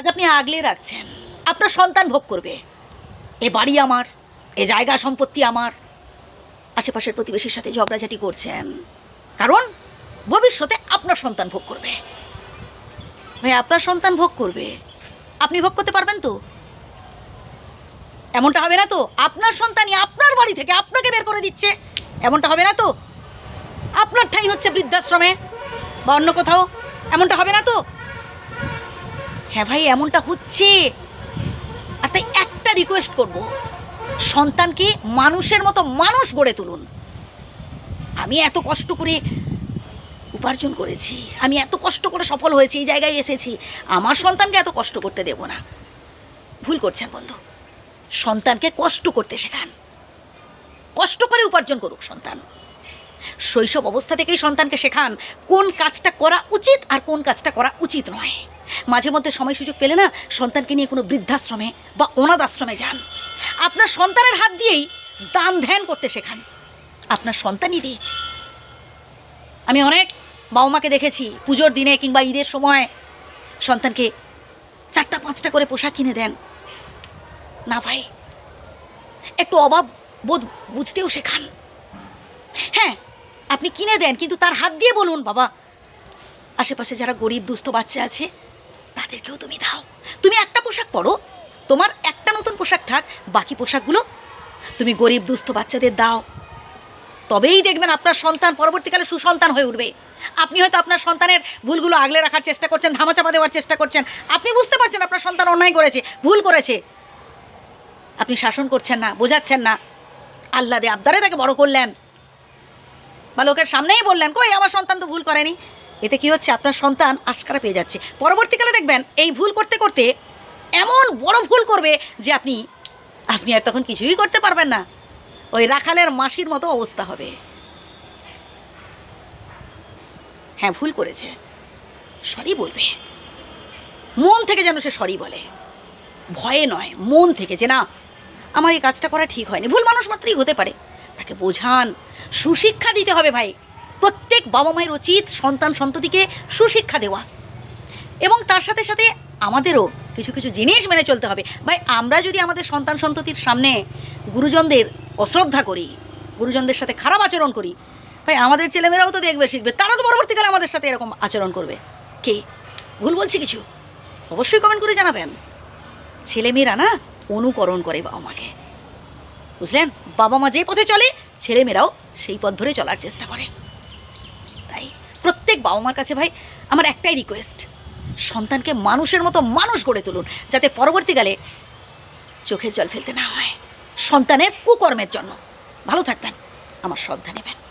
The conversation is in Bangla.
আজ আপনি আগলে রাখছেন। আপনার সন্তান ভোগ করবে। এ বাড়ি আমার, এ জায়গা সম্পত্তি আমার। আশেপাশের প্রতিবেশীর সাথে ঝগড়াঝাটি করছেন। কারণ ভবিষ্যতে আপনার সন্তান ভোগ করবে। ভাই আপনার সন্তান ভোগ করবে। আপনি ভোগ করতে পারবেন তো? এমনটা হবে না তো? আপনার সন্তানই আপনার বাড়ি থেকে আপনাকে বের করে দিচ্ছে। এমনটা হবে না তো? আপনার ঠাই হচ্ছে বৃদ্ধাশ্রমে বা অন্য কোথাও। এমনটা হবে না তো? হ্যাঁ ভাই, এমনটা হচ্ছে। আর তাই একটা রিকোয়েস্ট করব। সন্তানকে মানুষের মতো মানুষ গড়ে তুলুন। আমি এত কষ্ট করে উপার্জন করেছি। আমি এত কষ্ট করে সফল হয়েছি, এই জায়গায় এসেছি। আমার সন্তানকে এত কষ্ট করতে দেব না। ভুল করছেন বন্ধু। সন্তানকে কষ্ট করতে শেখান। কষ্ট করে উপার্জন করুক সন্তান। শৈশব অবস্থা থেকেই সন্তানকে শেখান। কোন কাজটা করা উচিত আর কোন কাজটা করা উচিত নয়। মাঝে মধ্যে সময় সুযোগ পেলে না সন্তানকে নিয়ে কোনো বৃদ্ধাশ্রমে বা অনাথ আশ্রমে যান। আপনার সন্তানের হাত দিয়েই দান ধ্যান করতে শেখান। আপনার সন্তানই দিক। আমি অনেক বাবা মাকে দেখেছি পুজোর দিনে কিংবা ঈদের সময় সন্তানকে চারটা, পাঁচটা করে পোশাক কিনে দেন। না ভাই, একটু অভাব বোধ বুঝতেও শেখান। হ্যাঁ আপনি কিনে দেন, কিন্তু তার হাত দিয়ে বলুন বাবা। আশেপাশে যারা গরিব, দুস্থ বাচ্চা আছে তাদেরকেও তুমি দাও। তুমি একটা পোশাক পরো। তোমার একটা নতুন পোশাক থাক, বাকি পোশাকগুলো তুমি গরিব, দুস্থ বাচ্চাদের দাও। তবেই দেখবেন আপনার সন্তান পরবর্তীকালে সুসন্তান হয়ে উঠবে। আপনি হয়তো আপনার সন্তানের ভুলগুলো আগলে রাখার চেষ্টা করছেন, ধামাচাপা দেওয়ার চেষ্টা করছেন। আপনি বুঝতে পারছেন আপনার সন্তান অন্যায় করেছে, ভুল করেছে। আপনি শাসন করছেন না, বোঝাচ্ছেন না। আল্লাহ দে আবদারে তাকে বড় করলেন। বা লোকের সামনেই বললেন, কই, আমার সন্তান তো ভুল করেনি। এতে কি হচ্ছে? আপনার সন্তান আশকারা পেয়ে যাচ্ছে। পরবর্তীকালে দেখবেন এই ভুল করতে করতে এমন বড় ভুল করবে যে আপনি আপনি আর তখন কিছুই করতে পারবেন না। ওই রাখালের মাসির মতো অবস্থা হবে। হ্যাঁ ভুল করেছে। সরি বলবে। মন থেকে যেন সে সরি বলে। ভয়ে নয়, মন থেকে যে না, আমার এই কাজটা করা ঠিক হয়নি। ভুল মানুষ মাত্রই হতে পারে। তাকে বোঝান। সুশিক্ষা দিতে হবে ভাই। প্রত্যেক বাবা মায়ের উচিত সন্তান সন্ততিকে সুশিক্ষা দেওয়া। এবং তার সাথে সাথে আমাদেরও কিছু কিছু জিনিস মেনে চলতে হবে। ভাই, আমরা যদি আমাদের সন্তান সন্ততির সামনে গুরুজনদের অশ্রদ্ধা করি, গুরুজনদের সাথে খারাপ আচরণ করি, ভাই, আমাদের ছেলেমেয়েরাও তো দেখবে, শিখবে। তারা তো পরবর্তীকালে আমাদের সাথে এরকম আচরণ করবে। কে? ভুল বলছি কিছু? অবশ্যই কমেন্ট করে জানাবেন। ছেলেমেয়েরা না অনুকরণ করে বাবা মাকে। বুঝলেন? বাবা মা যে পথে চলে, ছেলেমেয়েরাও সেই পথ ধরে চলার চেষ্টা করে। প্রত্যেক বাবা মার কাছে ভাই আমার একটাই রিকোয়েস্ট সন্তানকে মানুষের মতো মানুষ গড়ে তুলুন, যাতে পরবর্তীকালে চোখের জল ফেলতে না হয়। সন্তানের কুকর্মের জন্য। ভালো থাকবেন, আমার শ্রদ্ধা নেবেন।